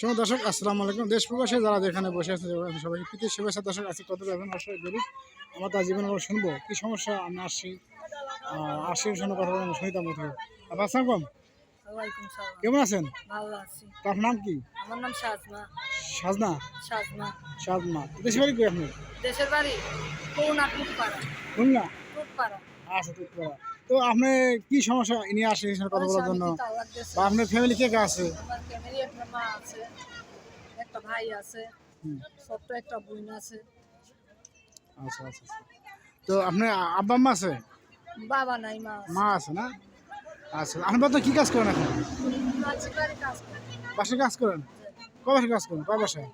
সময় দর্শক আসসালামু আলাইকুম। দেশ প্রবাসে যারা যেখানে বসে আছে সবাই প্রীতি শুভেচ্ছা দর্শক আছে কত যাবেন অবশ্যই গরিব আমরা তার জীবনে শুনব। কী সমস্যা? আমি আসছি আসছি শুনে কথা বলব। শুনিতাম মতো আবার আসসালাম সালাম। কেমন আছেন? তার নাম কি? আমার নাম সাজনা সাজনা দেশে বাড়ি কই আপনি দেশের বাড়ি কোনা টুটপাড়া আচ্ছা করে তো আপনি কি সমস্যা নিয়ে এই সাথে কথা বলার জন্য। বা আপনার ফ্যামিলি কে কে আছে? আমার ফ্যামিলি একটা মা আছে একটা ভাই আছে। ছোট্ট একটা বোন আছে। আচ্ছা আচ্ছা আচ্ছা। তো আপনার আব্বা আম্মা আছে? বাবা নাই মা আছে। মা আছে না? আচ্ছা আপনার তো কি কাজ করেন এখন? বাসায় কাজ করেন? কবে কাজ করেন? কয় বাসায়?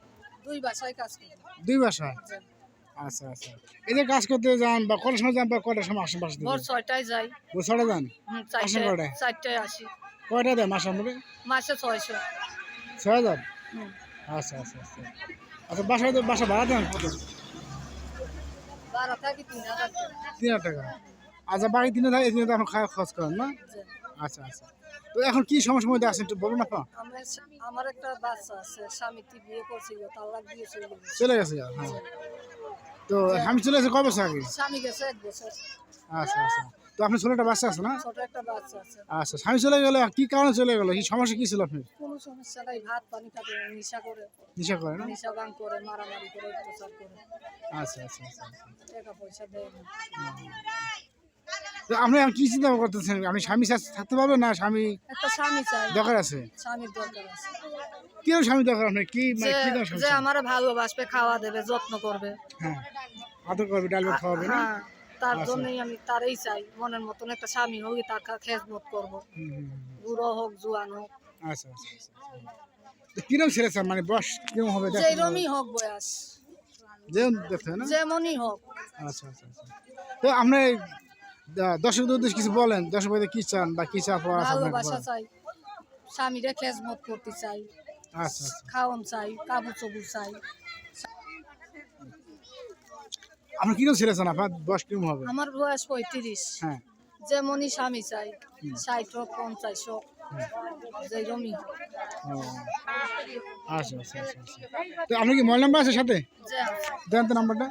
দুই বাসায় কাজ করে। দুই বাসায়? আচ্ছা আচ্ছা। এই যে কাজ করতে যান বা কটার সময় যান বা কটার সময় আসেন বাসা থেকে ভোর ছয়টায় যাই। বছরে যান? হুম, আসেন কটায়? চারটায় আসি। কয়টা দেয় মাসে আপনাকে? মাসে ছয়শো। ছয় হাজার? আচ্ছা আচ্ছা আচ্ছা। আচ্ছা বাসায় তো বাসা ভাড়া দেন কত? তিন হাজার টাকা। আচ্ছা বাকি তিন হাজার এই তিন হাজার আপনি খাওয়া খরচ করেন না? আচ্ছা আচ্ছা। তো এখন কি সমস্যার মধ্যে আছেন একটু বলুন আপা আমার একটা বাচ্চা আছে স্বামীটি বিয়ে করছিল তালাক দিয়ে চলে গেছে চলে গেছে হ্যাঁ। তো স্বামী চলে গেছে কয় বছর আগে? স্বামী গেছে এক বছর। আচ্ছা আচ্ছা। তো আপনার ছোট একটা বাচ্চা আছে না? ছোট একটা বাচ্চা আছে। আচ্ছা স্বামী চলে গেল কি কারণে চলে গেল? কি সমস্যা কি ছিল আপনার? কোনো সমস্যা নাই ভাত পানি খাতে নিশা করে। নেশা করে না? নিশা বাং করে মারামারি করে অত্যাচার করে। আচ্ছা আচ্ছা আচ্ছা আচ্ছা। টাকা পয়সা দেয় না। আপনি কি চিন্তা করতেছেন? আপনি স্বামী থাকতে পারবেন না স্বামী একটা স্বামী চাই। দরকার আছে? স্বামীর দরকার আছে। কি রকম স্বামী দরকার আপনার কি মানে কি যে আমার ভালোবাসবে খাওয়া দেবে যত্ন করবে। হ্যাঁ আদর করবে ডাল খাওয়াবে না? হ্যাঁ তার আচ্ছা। জন্যই আমি তারই চাই মনের মতন একটা স্বামী হোক তার খেজমত করব। বুড়ো হোক জুয়ান হোক। আচ্ছা আচ্ছা আচ্ছা তো কীরকম ছেলে স্যার মানে বয়স কীরকম হবে। যেরমই হোক বয়স। যেমন দেখতে না? যেমনই হোক। আচ্ছা আচ্ছা আচ্ছা। তো আহ, দর্শকদের উদ্দেশ্যে কিছু বলেন। দর্শক ভাইদের কি চান বা কি চা পাওয়া আছে আপনাকে ভালোবাসা চাই। স্বামীরে খেজমত করতে চাই। আচ্ছা আচ্ছা। খাওয়ান চাই কাবু চবু চাই। আপনার কীরকম ছেলে চান? আপনার বয়স কীরকম হবে? আমার বয়স পঁয়ত্রিশ। হ্যাঁ। যেমনই স্বামী চাই ষাট হোক পঞ্চাশ হোক যেরমই আচ্ছা আচ্ছা আচ্ছা আচ্ছা। তো আপনি কি মোবাইল নাম্বার আছে সাথে? দেন তো নাম্বারটা।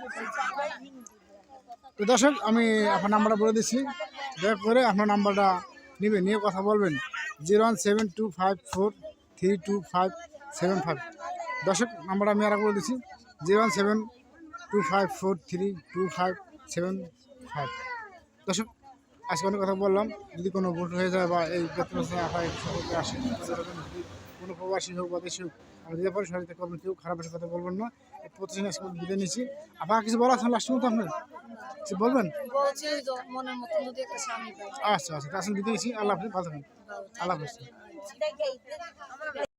তো দর্শক, আমি আপনার নাম্বারটা বলে দিচ্ছি। দয়া করে আপনার নাম্বারটা নেবেন, নিয়ে কথা বলবেন। Zero one seven two five four three two five seven five. দর্শক, নাম্বারটা আমি আর বলে দিচ্ছি। Zero one seven two five four three two five seven five. দর্শক, আজকে অনেক কথা বললাম। যদি কোনো ভোট হয়ে যায় বা এই আসে, কোনো প্রবাসী হোক বা দেশে হোক আমি দিতে পারি সরিতে কেউ খারাপ কথা বলবেন না। এই স্কুল আজকে নিয়েছি। আপনার কিছু বলা আছে লাস্ট মতো আপনার? কিছু বলবেন? আচ্ছা আচ্ছা বিদায় নিচ্ছি আল্লাহ ভালো থাকেন। আল্লাহ হাফিজ।